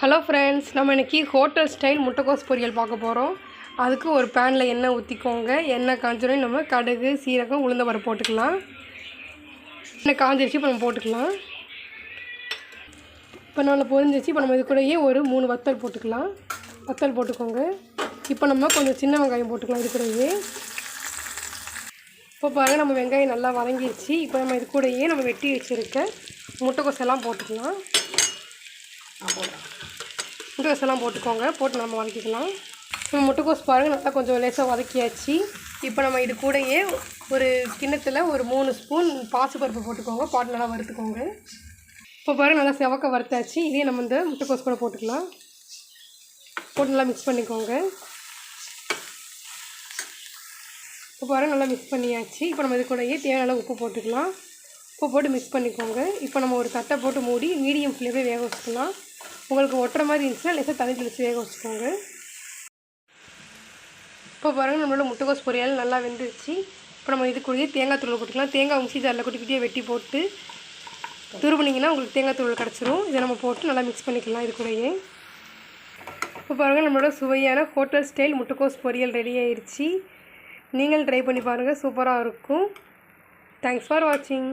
Hello friends நம்ம இன்னைக்கு hotel style முட்டைக்கோஸ் பொரியல் பார்க்க போகிறோம் அதுக்கு ஒரு பேனில் எண்ணெய் ஊற்றிக்கோங்க எண்ணெய் காஞ்சோடனே நம்ம கடுகு சீரகம் உளுந்த வர போட்டுக்கலாம். எண்ணெய் காஞ்சிருச்சு இப்போ நம்ம போட்டுக்கலாம். இப்போ நல்லா பொரிஞ்சிச்சு இப்போ நம்ம இது கூடயே ஒரு மூணு வத்தல் போட்டுக்கலாம். வத்தல் போட்டுக்கோங்க. இப்போ நம்ம கொஞ்சம் சின்ன வெங்காயம் போட்டுக்கலாம் இது கூடயே. இப்போ பாருங்கள் நம்ம வெங்காயம் நல்லா வதங்கிருச்சு. இப்போ நம்ம இது கூடயே நம்ம வெட்டி வச்சுருக்க முட்டைக்கோஸ் எல்லாம் போட்டுக்கலாம். முட்டைக்கோஸ் எல்லாம் போட்டுக்கோங்க. போட்டு நம்ம வதக்கிக்கலாம். நம்ம முட்டைக்கோஸ் பாருங்கள் நல்லா கொஞ்சம் லேசாக வதக்கியாச்சு. இப்போ நம்ம இது கூடயே ஒரு கிண்ணத்தில் ஒரு மூணு ஸ்பூன் பாசிப்பருப்பு போட்டுக்கோங்க. பாட்டு நல்லா வறுத்துக்கோங்க. இப்போ பாருங்கள் நல்லா செவக்க வறுத்தாச்சு. இதே நம்ம இந்த முட்டைக்கோஸ் கூட போட்டுக்கலாம். போட்டு நல்லா மிக்ஸ் பண்ணிக்கோங்க. இப்போ பாருங்கள் நல்லா மிக்ஸ் பண்ணியாச்சு. இப்போ நம்ம இது கூடயே தேவையான உப்பு போட்டுக்கலாம். உப்பு போட்டு மிக்ஸ் பண்ணிக்கோங்க. இப்போ நம்ம ஒரு தட்டை போட்டு மூடி மீடியம் ஃப்ளேமில் வேக வச்சுக்கலாம். உங்களுக்கு ஒட்டுற மாதிரி இருந்துச்சுன்னா லேசாக தண்ணி தெளித்து வேக வச்சுக்கோங்க. இப்போ பாருங்கள் நம்மளோட முட்டைக்கோஸ் பொரியல் நல்லா வெந்துருச்சு. இப்போ நம்ம இது கூடயே தேங்காய் தூள் போட்டுக்கலாம் தேங்காய் மிக்சி ஜாரில் குட்டி குட்டியாக வெட்டி போட்டு துருவுனிங்கன்னா உங்களுக்கு தேங்காய் தூள் கிடச்சிரும். இதை நம்ம போட்டு நல்லா மிக்ஸ் பண்ணிக்கலாம் இது கூடயே. இப்போ பாருங்கள் நம்மளோட சுவையான ஹோட்டல் ஸ்டைல் முட்டைக்கோஸ் பொரியல் ரெடி ஆயிடுச்சு நீங்கள் ட்ரை பண்ணி பாருங்கள் சூப்பராக இருக்கும். தேங்க்ஸ் ஃபார் வாட்சிங்